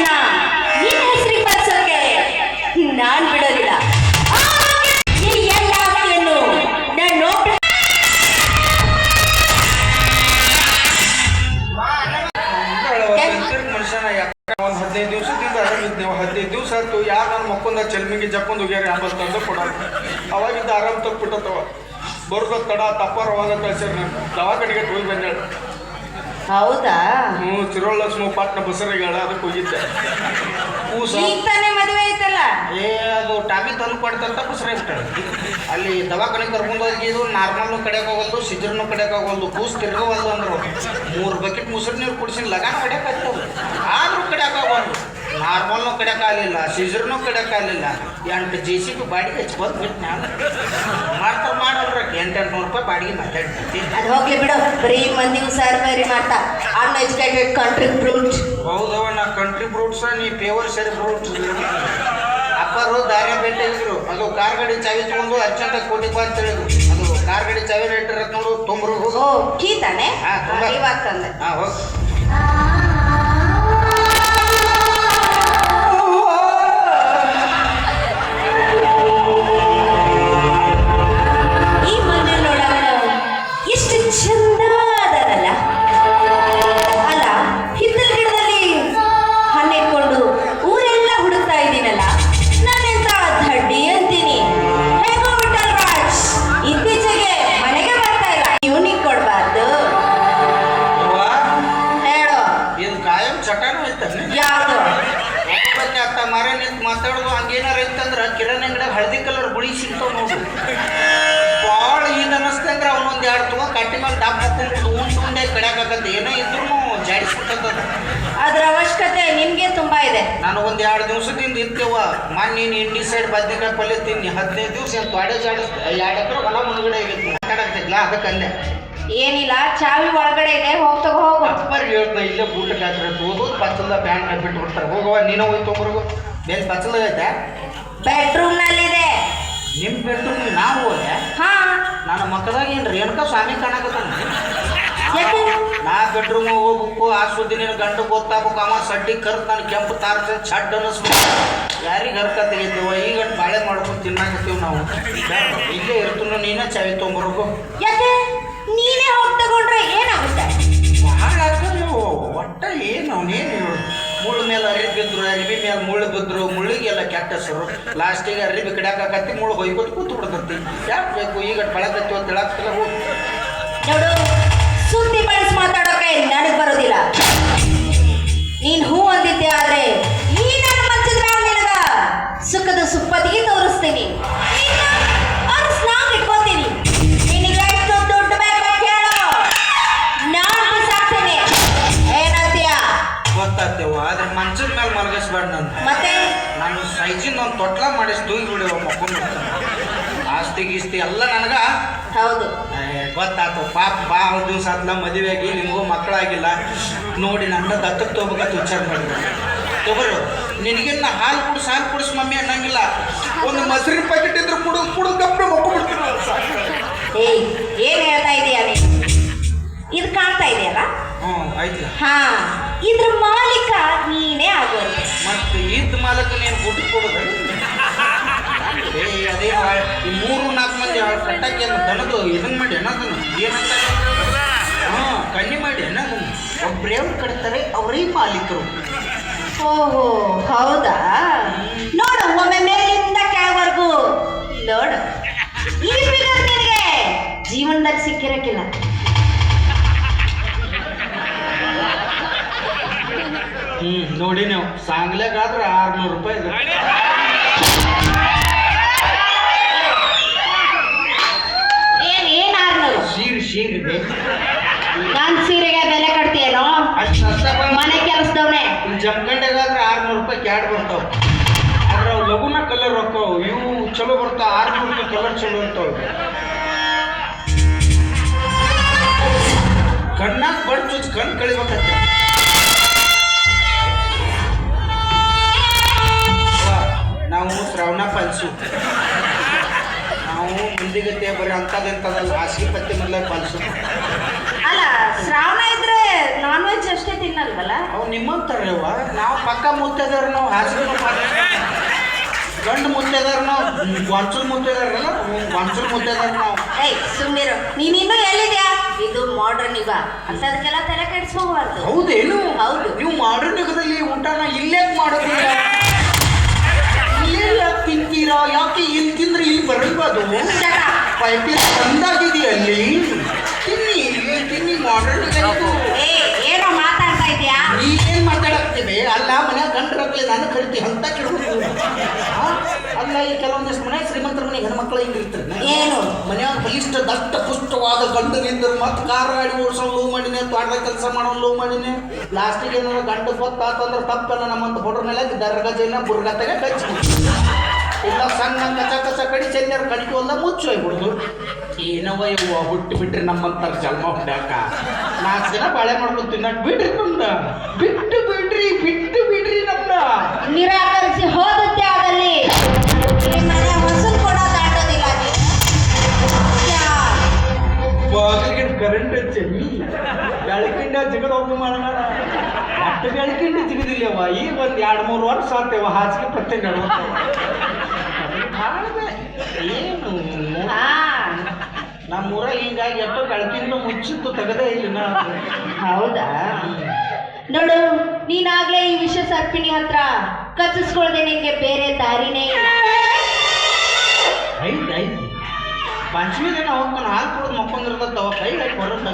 ನಿನ್ನ ನಾನ್ ಬಿಡೋದಿಲ್ಲ. ಆವಾಗ ಎಲ್ಲ ನಾನು ಒಂದು ಹದಿನೈದು ದಿವಸದಿಂದ ಆರಾಮಿದ್ ನೀವು ಹದಿನೈದು ದಿವಸ ಆಯ್ತು. ಯಾರು ನನ್ನ ಮಕ್ಕೊಂದ ಚಲ್ಮಿಗೆ ಜಕ್ಕೊಂದು ಹೋಗ್ಯಾರ ಅಂಬಲ್ ತಂದು ಕೊಡೋದು. ಅವಾಗಿದ್ದ ಆರಾಮ್ ತಪ್ಪಿಬಿಟ್ಟತ್ತವ ಬರ್ದ ತಡ, ತಪ್ಪಾರ ಅವಾಗ ಕಳ್ಸ್ಯಾರ ನಾನು. ದವಾಖಾನೆಗೆ ಹೋಗಿ ಬಂದೇಳ ಹೌದಾ? ಹ್ಞೂ ಚಿರೋಳ ಲಕ್ಷ್ಮ ಪಾಟ್ನ ಬಸರಿಗಾಳ ಅದಕ್ಕೆ ಹೋಗಿದ್ದೆ. ಕೂಸ ಈಗ ತಾನೇ ಮದುವೆ ಐತಲ್ಲ ಏ ಅದು ಟಾಮಿ ತಂದು ಕೊಡ್ತಂತ ಬಸರೆ ಬಿಟ್ಟಾಳೆ ಅಲ್ಲಿ ದವಾಖಾನೆ ಕರ್ಕೊಂಡು ಹೋಗಿ ನಾರ್ಮಲ್ ಕಡೆಗೆ ಹೋಗಲ್ದು ಸಿಜರ್ನು ಕಡೆಗೆ ಹೋಗಲ್ದು ಕೂಸ್ ತಿರ್ಗೋವಲ್ದು ಅಂದ್ರು. ಮೂರು ಬಕೆಟ್ ಮುಸುರು ನೀರು ಕುಡಿಸಿ ಲಗಾನ ಕಡೆಗೆ ಆಗ್ತದೆ. ಆದ್ರೂ ಕಡೆಗೆ ಹೋಗಲ್ದು ನಾರ್ಮಲ್ನು ಕಡೆಗೆ ಆಗಲಿಲ್ಲ ಸಿಜರ್ನು ಕಡೆಗೆ ಆಗಲಿಲ್ಲ. ಎಂಟು ಜೆ ಸಿ ಬಿ ಬಾಡಿಗೆ ಹಚ್ಚಿ ಬಂದು ಬಿಟ್ಟು ನಾನು. ರೂಪಾಯಿ ಬಾಡಿಗೆ ಮಾತಾಡ್ತೀವಿ ಅದು ಹೋಗ್ಲಿ ಬಿಡು. ಬರೀ ಮಂದಿ ಮಾತಾ. ಮಾಡ್ತಾ. ಅನ್ಎಜುಕೇಟೆಡ್ ಕಂಟ್ರಿ ಬ್ರೂಟ್ ಹೌದವ ನಾ ಕಂಟ್ರಿ ಫ್ರೂಟ್ಸ ನೀ ಪೇವರ್ ಸರಿ ಫ್ರೂಟ್ಸ್ ಅಪ್ಪರು ದಾರಿ ಬೆಟ್ಟ ಇದ್ರು. ಅದು ಕಾರ್ ಗಡಿ ಚಾವಿ ತಗೊಂಡು ಅರ್ಜೆಂಟ್ ಕೋಟಿ ಅಂತ ಹೇಳಿದ್ರು. ಅದು ಕಾರ್ ಗಡಿ ಚಾವಿ ರೇಟ್ ತಗೊಂಡು ನೋಡು ತೊಂಬರು. ಓ ಕೀ ತಾನೆ? ಹಾ, ತುಂಬ. ಇವಾಗ ತಂದೆ. ಹಾಂ ಹೋಗಿ. ಚಟನೂ ಐತನೆ ಯಾರು? ಒಬ್ಬಕ್ಕೆ ಅತ್ತ ಮರೆ ನಿಂತು ಮಾತಾಡೋದು ಹಂಗೇನಾರ ಇತ್ತಂದ್ರೆ ಕಿರಣ್ ಅಂಗಡಿಯಾಗ ಹಳದಿ ಕಲರ್ ಗುಳಿ ಸಿಗ್ತಾವ ನೋಡು. ಭಾಳ ಈಗ ಅನ್ನಿಸ್ತಂದ್ರೆ ಅವನೊಂದು ಎರಡು ತುಂಬ ಕಟ್ಟಿ ಮೇಲೆ ಡಬ್ ಹಾಕೊಂಡು ಉಂಡು ಉಂಡೆ ಕಡ್ಯಾಕತ್ತೆ ಏನೋ ಇದ್ರೂ ಜಾಡಿಸ್ಬಿಟ್ಟದ ಅದ್ರ ಅವಶ್ಯಕತೆ ನಿಮಗೆ ತುಂಬ ಇದೆ. ನಾನು ಒಂದು ಎರಡು ದಿವಸದಿಂದ ಇರ್ತೇವ ಮೊನ್ನೆ ನೀನು ಇಂಡಿ ಸೈಡ್ ಬದ್ನಿಕಾಯಿ ಪಲ್ಯ ತಿನ್ನಿ ಹದಿನೈದು ದಿವಸ ಏನು ತೊಡೆ ಜಾಡಿಸ್ ಎರಡು ಎಕರೆ ಹೊಲ ಮುಳುಗಡೆ ಆಗಿತ್ತು. ಮಾತಾಡಕ್ತಿಲ್ಲ ಅದಕ್ಕೆ ಅಂದೆ ಏನಿಲ್ಲ ಚಾವಿ ಒಳಗಡೆ ಇದೆ ಹೋಗ್ ತಗೋ ಹೋಗು. ಅಪ್ಪರ್ ಹೇಳ್ತಾ ಇಲ್ಲೇ ಬೂಟ ಕಾಯ್ತಾರೆ ಓದೋದು ಪಚ್ಚಲ್ದ ಪ್ಯಾಂಟ್ ಬಿಟ್ಟು ಬಿಡ್ತಾರೆ ಹೋಗವ ನೀನು ಹೋಗಿ ತೊಗೊಂಬರ್ಗು ಬೇರೆ ಪಚ್ಚಲ್ದ ಐತೆ? ಬೆಡ್ರೂಮ್ ನಲ್ಲಿದೆ ನಿಮ್ಮ ಬೆಡ್ರೂಮ್ ನಾವು ಹೋದೆ? ಹಾ. ನನ್ನ ಮಕ್ಕದಾಗ ಏನು ರೇಣುಕಾ ಸ್ವಾಮಿ ಕಾಣಕತ್ತ ನಾ ಬೆಡ್ರೂಮ್ ಹೋಗ್ಬೇಕು ಆ ಸುದ್ದಿ ನಿನ್ನ ಗಂಡು ಗೊತ್ತಾಗ್ಬೇಕು ಅವ ಸಡ್ಡಿ ಕರ್ತ ನಾನು ಕೆಂಪು ತಾರ್ಸ ಛಡ್ ಅನ್ನಿಸ್ಬೇಕು. ಯಾರಿಗೆ ಹರ್ಕ ತೆಗಿತೀವ ಈಗ ಬಾಳೆ ಮಾಡ್ಕೊಂಡು ತಿನ್ನಾಕತ್ತೀವಿ ನಾವು. ಇಲ್ಲೇ ಇರ್ತು ನೀನೇ ಚಾವಿ ತೊಗೊಂಬರ್ಬೇಕು ಯಾಕೆ? ನೀನೇ ಹೋಗಿ ತಗೊಂಡ್ರೆ ಏನಾಗುತ್ತೆ? ಒಟ್ಟ ಏನು ಅವನೇನು ಮುಳ್ಳು ಮೇಲೆ ಅರಿವಿ ಬಿದ್ರು ಅರಿವಿ ಮೇಲೆ ಮುಳ್ಳು ಬಿದ್ರು ಮುಳ್ಳಿಗೆಲ್ಲ ಕೆಟ್ಟ ಹೆಸರು. ಲಾಸ್ಟಿಗೆ ಅರಿವಿ ಕಡ್ಯಾಕತ್ತಿ ಮುಳ್ಳು ಹೊಯ್ಕೊತ್ ಕೂತು ಬಿಡ್ತಂತಿ. ಯಾಕೆ ಬೇಕು? ಈಗ ಬಳಕತ್ತಿ ಅಂತ ಹೇಳಕ್ತಿಲ್ಲ ಹೋಗಿ. ನೋಡು ಸುದ್ದಿ ಬಳಸಿ ಮಾತಾಡೋಕೆ ನನಗೆ ಬರೋದಿಲ್ಲ. ನೀನ್ ಹೂ ಅಂದಿದ್ದೆ ಆದ್ರೆ ಈ ನನ್ನ ಮನಸ್ಸಿದ್ರೆ ನಿನಗ ಸುಖದ ಸುಪ್ಪತ್ತಿಗೆ ತೋರಿಸ್ತೀನಿ. ಎಲ್ಲ ನನಗ? ಹೌದು. ಗೊತ್ತಾತು. ಪಾಪ ಬಾಳ ದಿವಸ ಆದ್ಲ ಮದುವೆಗೆ ನಿಮಗೂ ಮಕ್ಕಳಾಗಿಲ್ಲ ನೋಡಿ ನನ್ನ ದತ್ತಕ್ಕೆ ತೊಗೋಬೇಕಂತ ವಿಚಾರ ಮಾಡಿದ್ರು ತಗೋರು ನಿನಗಿನ್ನ ಹಾಲು ಕುಡಿಸ್ ಹಾಲು ಕುಡಿಸ್ ಮಮ್ಮಿ ಅನ್ನಂಗಿಲ್ಲ. ಒಂದು ಮೊಸರಿನ ಪ್ಯಾಕೆಟ್ ಇದ್ರೆ ಕುಡಿದು ಕುಡಿದು ಗಪ್ಪನೆ ಮಕ್ಕೊಂಡ್ಬಿಡ್ತೀನಿ ಏಯ್ ಏನು ಹೇಳ್ತಾ ಇದೀಯಾ ನೀ ಇದು ಕಾಣ್ತಾ ಇದೆಯಲ್ಲ? ಹ್ಞೂ ಆಯ್ತು. ಹಾ ಇದ್ರ ಮಾಲೀಕ ನೀನೇ ಆಗೋದು ಮತ್ತೆ ಇದ್ದ ಮಾಲಕ ನೀನು ಗುಡ್ಡು ಕೊಡೋದು? ಅದೇ ಈ ಮೂರು ನಾಲ್ಕು ಮಂದಿ ಕಟ್ಟಕ್ಕೆ ದನದು ಇದನ್ನ ಮಾಡಿ ಅನ್ನೋದನ್ನು ಏನಂತ ಹಾಂ ಕಣ್ಣಿ ಮಾಡಿ ಅನ್ನೋದನ್ನು ಒಬ್ಬರೇ ಅವ್ರು ಕಟ್ತಾರೆ ಅವರೇ ಮಾಲೀಕರು ಓಹೋ ಹೌದಾ? ನೋಡು ಒಮ್ಮೆ ಮೇಲಿಂದ ಕೆಳವರೆಗೂ. ನೋಡು. ಈ ಫಿಗರ್ ನಿನಗೆ ಜೀವನದಲ್ಲಿ ಸಿಕ್ಕಿರಕ್ಕಿಲ್ಲ. ಹ್ಞೂ ನೋಡಿ ನೀವು ಸಾಂಗ್ಲೆಗಾದ್ರೆ ಆರ್ನೂರು ರೂಪಾಯಿ ಚಲೋ ಆರು ಕಲರ್ ಚಲೋ ಇರ್ತಾವ ಕಣ್ಣಾಗ ಬಡ್ ಚುಚ್ ಕಣ್ ಕಳಿಬೇಕತ್ತೆ ನಾವು ಶ್ರವಣ ಪಾಲಿಸು. ನಾವು ಮುಂದಿಗತ್ತೆ ಬರೀ ಅಂಥದ್ದು ಇಂಥದ್ದಲ್ಲ ಹಾಸಿಗೆ ಪತ್ತೆ ಮೊದಲೇ ಪಾಲಿಸು. ಅಲ್ಲ ಶ್ರಾವಣ ಇದ್ರೆ ನಾನ್ ವೆಜ್ ಅಷ್ಟೇ ತಿನ್ನಲ್ವಲ್ಲ? ಅವು ನಿಮ್ಮಂತಾರವ್ವ ನಾವು ಪಕ್ಕ ಮುತ್ತದವ್ರು ನಾವು ಹಾಸಿಗೆ ಗಂಡು ಮುತ್ತದಾರ ನಾವು ಗೊಂಚಲು ಮುತ್ತದಾರಲ್ಲ ಗೊಂಚಲು ಅದಾರ ನಾವು. ಏಯ್ ಸುಮ್ಮನೆ ನೀನ್ ಇನ್ನೂ ಎಲ್ಲಿದ್ಯಾ? ಇದು ಮಾಡ್ರನ್ ಯುಗ. ಅಂತದಕ್ಕೆಲ್ಲ ತಲೆ ಕೆಡಿಸ್ಕೋಬಾರ್ದು. ಹೌದೇನು ಹೌದು. ನೀವು ಮಾಡ್ರನ್ ಯುಗದಲ್ಲಿ ಊಟನ ಇಲ್ಲೇ ಮಾಡೋದಿಲ್ಲ. ಇಲ್ಲೇ ಯಾಕೆ ತಿಂತೀರಾ? ಯಾಕೆ ಇಲ್ಲಿ ತಿಂದ್ರೆ ಇಲ್ಲಿ ಬರಲ್ಬಾದು ಪೈಪಿ ತಂದಾಗಿದೆಯಲ್ಲಿ? ತಿನ್ನಿ ಇಲ್ಲಿ ತಿನ್ನಿ ಮಾಡರ್ನ್ ಏ ಏನೋ ಮಾತಾಡ್ತಾ ಇದ್ಯಾ ನೀ ಏನ್ ಮಾತಾಡಕ್ತಿವೆ ಅಲ್ಲ ಮನ್ಯಾಗ ಗಂಡ್ರಕ್ಲೆ ನಾನು ಕರಿತಿ ಅಂತ ಕೇಳ್ಬೇಕು ಆ? ಅಲ್ಲ ಈ ಕೆಲವೊಂದಿಷ್ಟು ಮನೆ ಶ್ರೀಮಂತರ ಮನೆ ಹೆಣ್ಮಕ್ಳು ಹಿಂಗಿರ್ತಾರೆ ಏನು? ಮನ್ಯಾಗ ದಷ್ಟ ಪುಷ್ಟವಾದ ಗಂಡನಿಂದ ಮತ್ತೆ ಕಾರ್ ಗಾಡಿ ಓಡಿಸೋ ಲೋ ಮಾಡಿನೇ ತೋಟದ ಕೆಲಸ ಮಾಡೋ ಲೋ ಮಾಡಿನೇ ಲಾಸ್ಟಿಗೆ ಏನಾದ್ರು ಗಂಡ ಗೊತ್ತಾತಂದ್ರೆ ತಪ್ಪೆಲ್ಲ ನಮ್ಮಂತ ಹುಡ್ರ ಮೇಲೆ ದರ್ಗಾ ಜೈನ ಬುರ್ಗತ್ತಾಗ ಕಚ್ಚಿ. ಇಲ್ಲ ಸಣ್ಣ ಕಸ ಕಸ ಕಡಿ ಚೆನ್ನರ್ ಕಡಿಗೆ ಒಂದ ಮುಚ್ಚು ಹೋಗ್ಬಿಡ್ದು ಏನವ ಇವ ಹುಟ್ಟು ಬಿಟ್ರಿ ನಮ್ಮಂತಾರ ಜನ್ಮ ಹುಡ್ಯಾಕ ನಾಲ್ಕು ಜನ ಬಾಳೆ ಮಾಡ್ಕೊಂಡು ತಿನ್ನಕ್ ಬಿಡ್ರಿ ನಮ್ದ ಬಿಟ್ಟು ಬಿಡ್ರಿ ಬಿಟ್ಟು ಬಿಡ್ರಿ ನಮ್ದ ಜಿಗದ ಹೋಗಿ ಮಾಡೋಣ. ಅಷ್ಟು ಬೆಳಕಿಂಡ ಜಿಗದಿಲ್ಲವ ಈಗ ಒಂದು ಎರಡು ಮೂರು ವರ್ಷ ಆತೇವ ಹಾಸಿಗೆ ಪತ್ತೆ ನಡುವಂತವ ಏನು? ನಮ್ಮೂರ ಹಿಂಗಾಗಿ ಎಷ್ಟೋ ಬೆಳಕಿಂದ ಮುಚ್ಚಿತ್ತು ತೆಗದೇ ಇಲ್ಲ ಹೌದಾ? ನೋಡು ನೀನಾಗ್ಲೇ ಈ ವಿಷ ಸರ್ಪಿಣಿ ಹತ್ರ ಕಚ್ಚಿಸ್ಕೊಳ್ದೆ ನಿನ್ಗೆ ಬೇರೆ ದಾರಿನೇ ಇಲ್ಲ. ಐದು ಐದು. ಪಂಚಮಿ ದಿನ ಹೋಗ್ತಾನೆ ಹಾಲು ಕುಡಿದು ಮಕ್ಕೊಂದಿರ್ತವ ಕೈ ಹಾಕಿ ಬರುತ್ತೆ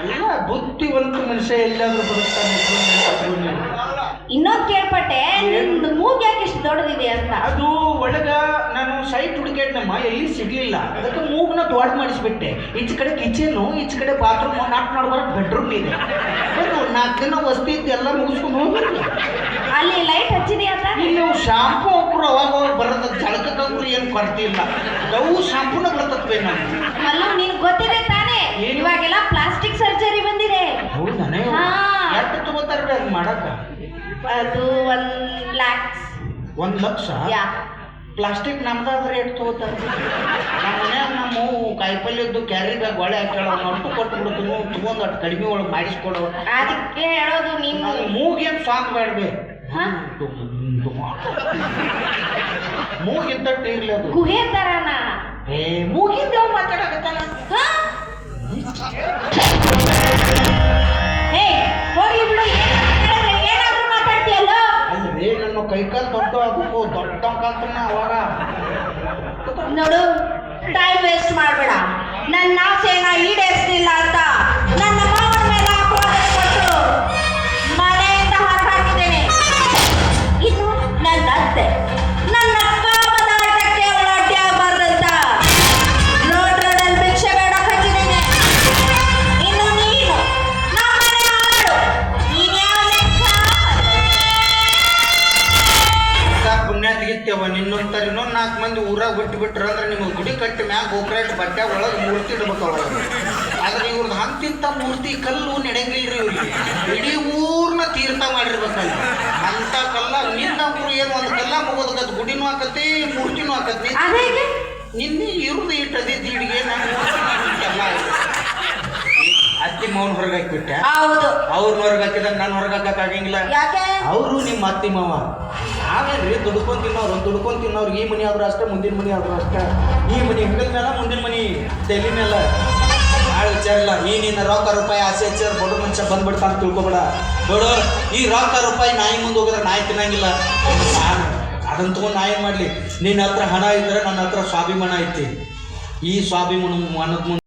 ಎಲ್ಲ ಬುದ್ಧಿವಂತ ಮನುಷ್ಯ ಎಲ್ಲಾದ್ರೂ ಬರುತ್ತಾನೆ. ಇನ್ನೊಂದ್ ಕೇಳ್ಪಟ್ಟೆ ನಿಮ್ದು ಮೂಗ್ ಯಾಕೆ ಇಷ್ಟು ದೊಡ್ಡದಿದೆ ಅಂತ? ಅದು ಒಳಗ ನಾನು ಸೈಟ್ ಹುಡುಕಾಡ್ನಮ್ಮ ಎಲ್ಲಿ ಸಿಗ್ಲಿಲ್ಲ. ಅದಕ್ಕೆ ಮೂಗ್ನ ದೊಡ್ಡ ಮಾಡಿಸ್ಬಿಟ್ಟೆ. ಈಚ ಕಡೆ ಕಿಚನು ಈಚ ಕಡೆ ಬಾತ್ರೂಮ್ ನಾಟ್ ನೋಡ್ಬಾರ್ದು ಬೆಡ್ರೂಮ್ ಇದೆ. ನಾಲ್ಕು ದಿನ ವಸ್ತಿ ಇದ್ದು ಎಲ್ಲ ಮುಗಿಸ್ಕೊಂಡು ಹೋಗ್ಬಿಡ್ಲಿ ಅಲ್ಲಿ ಲೈಟ್ ಹಚ್ಚಿದೆ ಅಂತ? ಇಲ್ಲಿ ಶಾಂಪು ಒಬ್ರು ಅವಾಗ ಅವಾಗ ಬರೋದ ಏನು ಕೊರತೆ ಇಲ್ಲ ಅವು ಶಾಂಪೂನ ಬರ್ತತ್ವೆ ನಾನು ಅಲ್ಲ ನಿನ್ ಗೊತ್ತಿದೆ ತಾನೇ? ಇವಾಗೆಲ್ಲ ಪ್ಲಾಸ್ಟಿಕ್ ಸರ್ಜರಿ ಬಂದಿದೆ. ಹೌದಾನೆ ಹಾ. ಎಷ್ಟು ಅದು ಮಾಡಕ ಅದು ಒಂದ್ ಲ್ಯಾಕ್ಸ್ ಒಂದು ಲಕ್ಷ? ಯಾ. ಪ್ಲಾಸ್ಟಿಕ್ ನಮ್ದಾದ ರೇಟ್ ತಗೋತಾರೆ. ನಮ್ಮ ಮನ್ಯಾಗ ನಮ್ಮ ಕಾಯಿಪಲ್ಯದ್ದು ಕ್ಯಾರಿ ಬ್ಯಾಗ್ ಒಳ್ಳೆ ಹಾಕ್ಯಾಳ ಅಷ್ಟು ಕೊಟ್ಟು ಬಿಡ್ತೀನಿ ತಗೊಂಡು ಅಷ್ಟು ಕಡಿಮೆ ಒಳಗೆ ಮಾಡಿಸ್ಕೊಡು. ಅದಕ್ಕೆ ಹೇಳೋದು ನಿಮ್ಮ ಮೂಗೇನು ಸಾಂಗ್ ಬೇಡ್ಬೆ ಹಾ? ಮೂಗಿದ್ದಟ್ಟು ಇರ್ಲಿ ಅದು. ಗುಹೆ ತರನ ಏ ಮೂಗಿಂದ ಮಾತಾಡಕತ್ತಾನ? ಹಾ? ಹೋಗಿ ಬಿಡು. ಏನಾದ್ರು ಕೈಕಾಲು ದೊಡ್ಡ ಆಗಬೇಕು ದೊಡ್ಡ ಕಾಲ್ತನ ಅವಾಗ ನೋಡು ಟೈಮ್ ವೇಸ್ಟ್ ಮಾಡಬೇಡ. ನನ್ನ ಆಸೆನ ಈಡೇರಿಸಲಿಲ್ಲ ಅಂತ ತೆಗಿತೇವ ಇನ್ನೊಂದು ನಾಲ್ಕು ಮಂದಿ ಊರಾಗ ಬಿಟ್ಟು ಬಿಟ್ರ ಅಂದ್ರೆ ನಿಮಗೆ ಗುಡಿ ಕಟ್ಟಿ ಮ್ಯಾಗ ಗೋಪುರ ಬಟ್ಟೆ ಒಳಗೆ ಮೂರ್ತಿ ಇಡ್ಬೇಕು ಒಳಗೆ ಆದ್ರೆ ಇವ್ರದ್ದು ಹಂತಿಂತ ಮೂರ್ತಿ ಕಲ್ಲು ನಡೆಯಂಗಿಲ್ರಿ ಇವ್ರಿಗೆ. ಇಡೀ ಊರ್ನ ತೀರ್ಥ ಮಾಡಿರ್ಬೇಕಲ್ಲ. ಅಂತ ಕಲ್ಲ ನಿನ್ನ ಊರು ಏನು ಒಂದು ಕಲ್ಲ ಮುಗೋದಕ್ಕದ್ ಗುಡಿನೂ ಹಾಕತಿ ಮೂರ್ತಿನೂ ಹಾಕತಿ ನಿನ್ನೆ ಇವ್ರದ್ದು ಇಟ್ಟು ಅದಿದ್ದು ಇಡಿಗೆ ನಾನು ಎಲ್ಲ ಅತ್ತಿ ಮಾವನ್ ಹೊರಗೆ ಹಾಕಿಬಿಟ್ಟೆ. ಹೌದು. ಅವ್ರನ್ನ ಹೊರಗೆ ಹಾಕಿದಾಗ ನಾನು ಹೊರಗೆ ಆಗಂಗಿಲ್ಲ. ಯಾಕೆ? ಅವರು ನಿಮ್ಮ ಅತ್ತಿ ಮಾವ. ನಾವೇನ್ರಿ ದುಡ್ಕೊಂಡ್ ತಿನ್ನೋರು? ದುಡ್ಕೊಂಡ್ ತಿನ್ನೋರು ಈ ಮನೆ ಆದ್ರೂ ಅಷ್ಟೇ, ಮುಂದಿನ ಮನೆ ಆದ್ರೂ ಅಷ್ಟೇ. ಈ ಮನೆ ಹೆಗಲ ಮೇಲೆ ಮುಂದಿನ ಮನೆ ತಲೆ ಭಾಳ ವಿಚಾರ ಇಲ್ಲ. ಈ ನಿನ್ನ ರೊಕ್ಕ, ರೂಪಾಯಿ, ಆಸೆ ಹಚ್ಚಾರ ಬಡ ಮನುಷ್ಯ ಬಂದ್ಬಿಡ್ತಾನೆ ತಿಳ್ಕೊಬೇಡ. ನೋಡು ಈ ರೊಕ್ಕ, ರೂಪಾಯಿ, ನಾಯಿ ಮುಂದೆ ಹೋಗಿದ್ರೆ ನಾಯಿ ತಿನ್ನಂಗಿಲ್ಲ. ನಾನು ಅದನ್ನ ತಗೊಂಡು ನಾಯಿ ಮಾಡಲಿ? ನಿನ್ನ ಹತ್ರ ಹಣ ಇದ್ರೆ ನನ್ನ ಹತ್ರ ಸ್ವಾಭಿಮಾನ ಐತಿ. ಈ ಸ್ವಾಭಿಮಾನ ಮನದ